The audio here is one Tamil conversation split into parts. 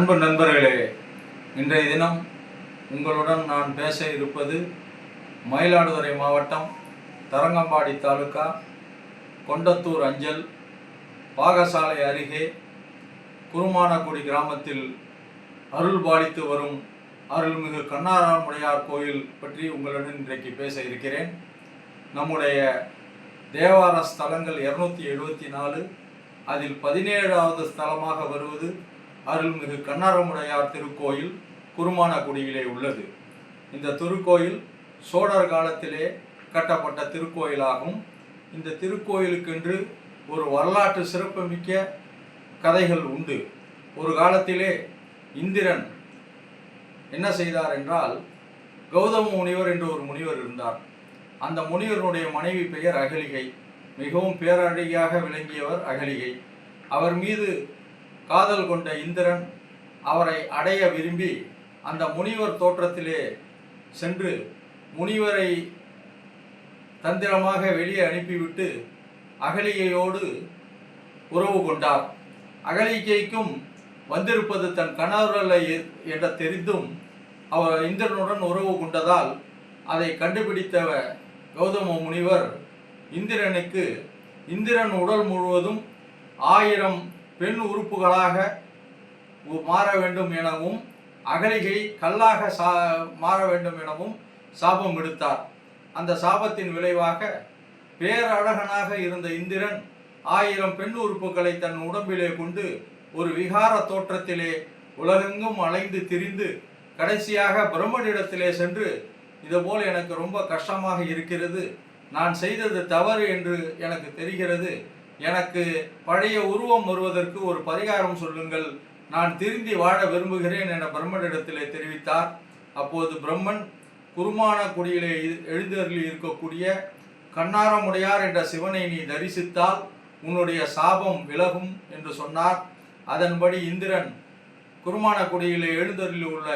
அன்பு நண்பர்களே இன்றைய தினம் உங்களுடன் நான் பேச இருப்பது மயிலாடுதுறை மாவட்டம் தரங்கம்பாடி தாலுகா கொண்டத்தூர் அஞ்சல் பாகசாலை அருகே குருமானக்குடி கிராமத்தில் அருள் பாலித்து வரும் அருள்மிகு கண்ணாராமுடையார் கோயில் பற்றி உங்களுடன் இன்றைக்கு பேச இருக்கிறேன். நம்முடைய தேவார ஸ்தலங்கள் இருநூத்தி எழுபத்தி நாலு அதில் பதினேழாவது ஸ்தலமாக வருவது அருள்மிகு கண்ணாரமுடையார் திருக்கோயில் குருமானக்குடியிலே உள்ளது. இந்த திருக்கோயில் சோழர் காலத்திலே கட்டப்பட்ட திருக்கோயிலாகும். இந்த திருக்கோயிலுக்கென்று ஒரு வரலாற்று சிறப்புமிக்க கதைகள் உண்டு. ஒரு காலத்திலே இந்திரன் என்ன செய்தார் என்றால் கௌதம முனிவர் என்று ஒரு முனிவர் இருந்தார். அந்த முனிவருடைய மனைவி பெயர் அகலிகை. மிகவும் பேரழகியாக விளங்கியவர் அகலிகை. அவர் மீது காதல் கொண்ட இந்திரன் அவரை அடைய விரும்பி அந்த முனிவர் தோற்றத்திலே சென்று முனிவரை தந்திரமாக வெளியே அனுப்பிவிட்டு அகலிகையோடு உறவு கொண்டார். அகலிகைக்கும் வந்திருப்பது தன் கணவரல்ல என்ற தெரிந்தும் அவர் இந்திரனுடன் உறவு கொண்டதால் அதை கண்டுபிடித்த கௌதம முனிவர் இந்திரனுக்கு இந்திரன் உடல் முழுவதும் ஆயிரம் பெண் உறுப்புகளாக மாற வேண்டும் எனவும் அகலிகை கல்லாக சா மாற வேண்டும் எனவும் சாபம் விடுத்தார். அந்த சாபத்தின் விளைவாக பேரழகனாக இருந்த இந்திரன் ஆயிரம் பெண் உறுப்புகளை தன் உடம்பிலே கொண்டு ஒரு விகார தோற்றத்திலே உலகெங்கும் அலைந்து திரிந்து கடைசியாக பிரம்மனிடத்திலே சென்று இதுபோல் எனக்கு ரொம்ப கஷ்டமாக இருக்கிறது. நான் செய்தது தவறு என்று எனக்கு தெரிகிறது. எனக்கு பழைய உருவம் வருவதற்கு ஒரு பரிகாரம் சொல்லுங்கள். நான் திருந்தி வாழ விரும்புகிறேன் என பிரம்மனிடத்திலே தெரிவித்தார். அப்போது பிரம்மன் குருமான குடியிலே எழுந்தருளி இருக்கக்கூடிய கண்ணாரமுடையார் என்ற சிவனை நீ தரிசித்தால் உன்னுடைய சாபம் விலகும் என்று சொன்னார். அதன்படி இந்திரன் குருமானக்குடியிலே எழுந்தருளி உள்ள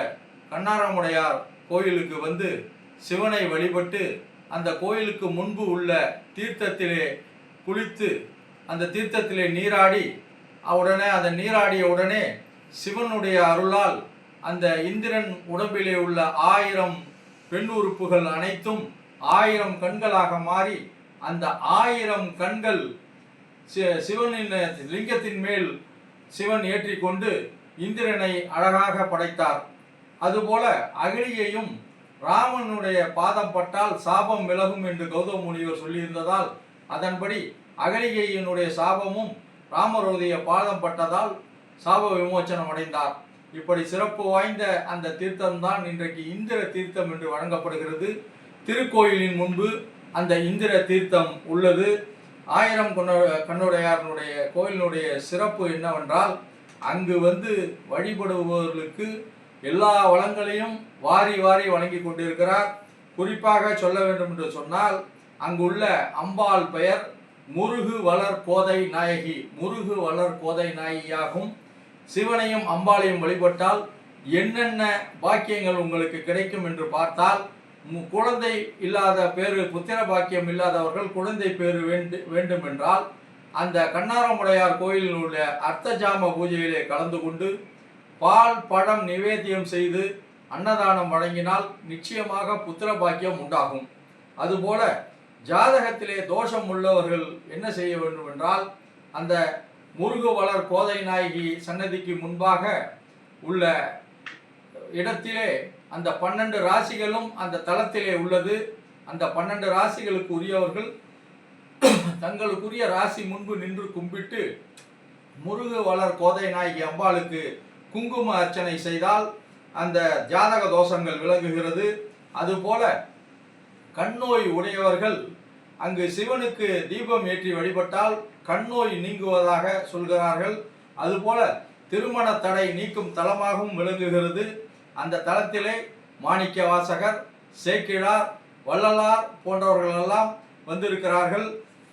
கண்ணாரமுடையார் கோயிலுக்கு வந்து சிவனை வழிபட்டு அந்த கோயிலுக்கு முன்பு உள்ள தீர்த்தத்திலே குளித்து அந்த தீர்த்தத்திலே நீராடி உடனே அந்த நீராடிய உடனே சிவனுடைய அருளால் அந்த இந்திரன் உடம்பிலே உள்ள ஆயிரம் பெண் உறுப்புகள் அனைத்தும் ஆயிரம் கண்களாக மாறி அந்த ஆயிரம் கண்கள் சி- சிவனின் லிங்கத்தின் மேல் சிவன் ஏற்றிக்கொண்டு இந்திரனை அழகாக படைத்தார். அதுபோல அகிலியையும் ராமனுடைய பாதம் பட்டால் சாபம் விலகும் என்று கௌதம முனிவர் சொல்லியிருந்ததால் அதன்படி அகலிகையினுடைய சாபமும் ராமருடைய பாதம் பட்டதால் சாப விமோச்சனம் அடைந்தார். இப்படி சிறப்பு வாய்ந்த அந்த தீர்த்தம்தான் இன்றைக்கு இந்திர தீர்த்தம் என்று வழங்கப்படுகிறது. திருக்கோயிலின் முன்பு அந்த இந்திர தீர்த்தம் உள்ளது. ஆயிரம் கொண்ட கண்ணுடையாரனுடைய கோயிலினுடைய சிறப்பு என்னவென்றால் அங்கு வந்து வழிபடுபவர்களுக்கு எல்லா வளங்களையும் வாரி வாரி வழங்கி கொண்டிருக்கிறார். குறிப்பாக சொல்ல வேண்டும் என்று சொன்னால் அங்குள்ள அம்பாள் பெயர் முருகு வளர் கோதை நாயகி முருகு வளர் கோதை நாயகியாகும் சிவனையும் அம்பாளையும் வழிபட்டால் என்னென்ன பாக்கியங்கள் உங்களுக்கு கிடைக்கும் என்று பார்த்தால் மு- குழந்தை இல்லாத பேரு புத்திர பாக்கியம் இல்லாதவர்கள் குழந்தை பேரு வேண்டு வேண்டும் என்றால் அந்த கண்ணாரமுடையார் கோயிலில் உள்ள அர்த்தஜாம பூஜையிலே கலந்து கொண்டு பால் பழம் நிவேத்தியம் செய்து அன்னதானம் வழங்கினால் நிச்சயமாக புத்திர பாக்கியம் உண்டாகும். அதுபோல ஜாதகத்திலே தோஷம் உள்ளவர்கள் என்ன செய்ய வேண்டும் என்றால் அந்த முருகு வளர் கோதை நாயகி சன்னதிக்கு முன்பாக உள்ள இடத்திலே அந்த பன்னெண்டு ராசிகளும் அந்த தளத்திலே உள்ளது. அந்த பன்னெண்டு ராசிகளுக்கு உரியவர்கள் தங்களுக்குரிய ராசி முன்பு நின்று கும்பிட்டு முருகு வளர் கோதை நாயகி அம்பாளுக்கு குங்கும அர்ச்சனை செய்தால் அந்த ஜாதக தோஷங்கள் விலகுகிறது. அதுபோல கண்ணோய் உடையவர்கள் அங்கு சிவனுக்கு தீபம் ஏற்றி வழிபட்டால் கண்ணோய் நீங்குவதாக சொல்கிறார்கள். அதுபோல திருமண தடை நீக்கும் தலமாகவும் விளங்குகிறது. அந்த தலத்திலே மாணிக்க வாசகர் சேக்கிழார் வள்ளலார் போன்றவர்களெல்லாம் வந்திருக்கிறார்கள்.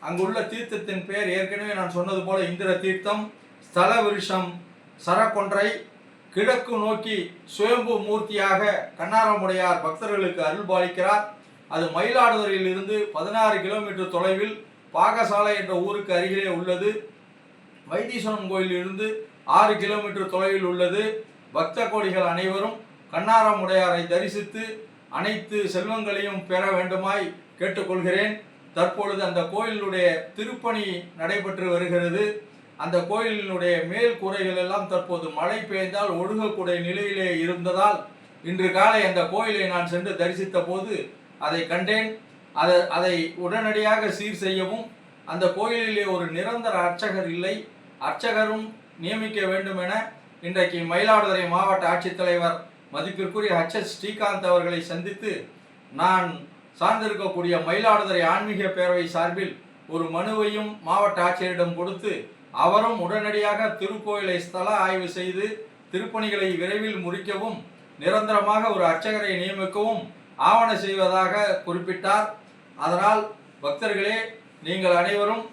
அங்குள்ள தீர்த்தத்தின் பெயர் ஏற்கனவே நான் சொன்னது போல இந்திர தீர்த்தம் ஸ்தல விருஷம் சரக்கொன்றை கிழக்கு நோக்கி சுயம்பு மூர்த்தியாக கண்ணாரமுடையார் பக்தர்களுக்கு அருள்பாலிக்கிறார். அது மயிலாடுதுறையில் இருந்து பதினாறு கிலோமீட்டர் தொலைவில் பாகசாலை என்ற ஊருக்கு அருகிலே உள்ளது. வைத்தீஸ்வரன் கோயிலில் இருந்து ஆறு கிலோமீட்டர் தொலைவில் உள்ளது. பக்த கோடிகள் அனைவரும் கண்ணாரமுடையாரை தரிசித்து அனைத்து செல்வங்களையும் பெற வேண்டுமாய் கேட்டுக்கொள்கிறேன். தற்பொழுது அந்த கோயிலுடைய திருப்பணி நடைபெற்று வருகிறது. அந்த கோயிலினுடைய மேல் கூரைகள் எல்லாம் தற்போது மழை பெய்தால் ஒழுகக்கூடிய நிலையிலே இருந்ததால் இன்று காலை அந்த கோயிலை நான் சென்று தரிசித்த போது அதை கண்டேன் அதை அதை உடனடியாக சீர் செய்யவும் அந்த கோயிலிலே ஒரு நிரந்தர அர்ச்சகர் இல்லை. அர்ச்சகரும் நியமிக்க வேண்டும் என இன்றைக்கு மயிலாடுதுறை மாவட்ட ஆட்சித்தலைவர் மதிப்பிற்குரிய ஹச்எஸ் ஸ்ரீகாந்த் அவர்களை சந்தித்து நான் சார்ந்திருக்கக்கூடிய மயிலாடுதுறை ஆன்மீக பேரவை சார்பில் ஒரு மனுவையும் மாவட்ட ஆட்சியரிடம் கொடுத்து அவரும் உடனடியாக திருக்கோயிலை ஸ்தல ஆய்வு செய்து திருப்பணிகளை விரைவில் முடிக்கவும் நிரந்தரமாக ஒரு அர்ச்சகரை நியமிக்கவும் ஆவண செய்வதாக குறிப்பிட்டார். அதனால் பக்தர்களே நீங்கள் அனைவரும்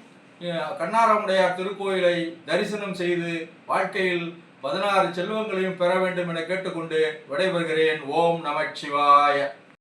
கண்ணாரமுடையார் திருக்கோயிலை தரிசனம் செய்து வாழ்க்கையில் பதினாறு செல்வங்களையும் பெற வேண்டும் என கேட்டுக்கொண்டு விடைபெறுகிறேன். ஓம் நமச்சிவாய.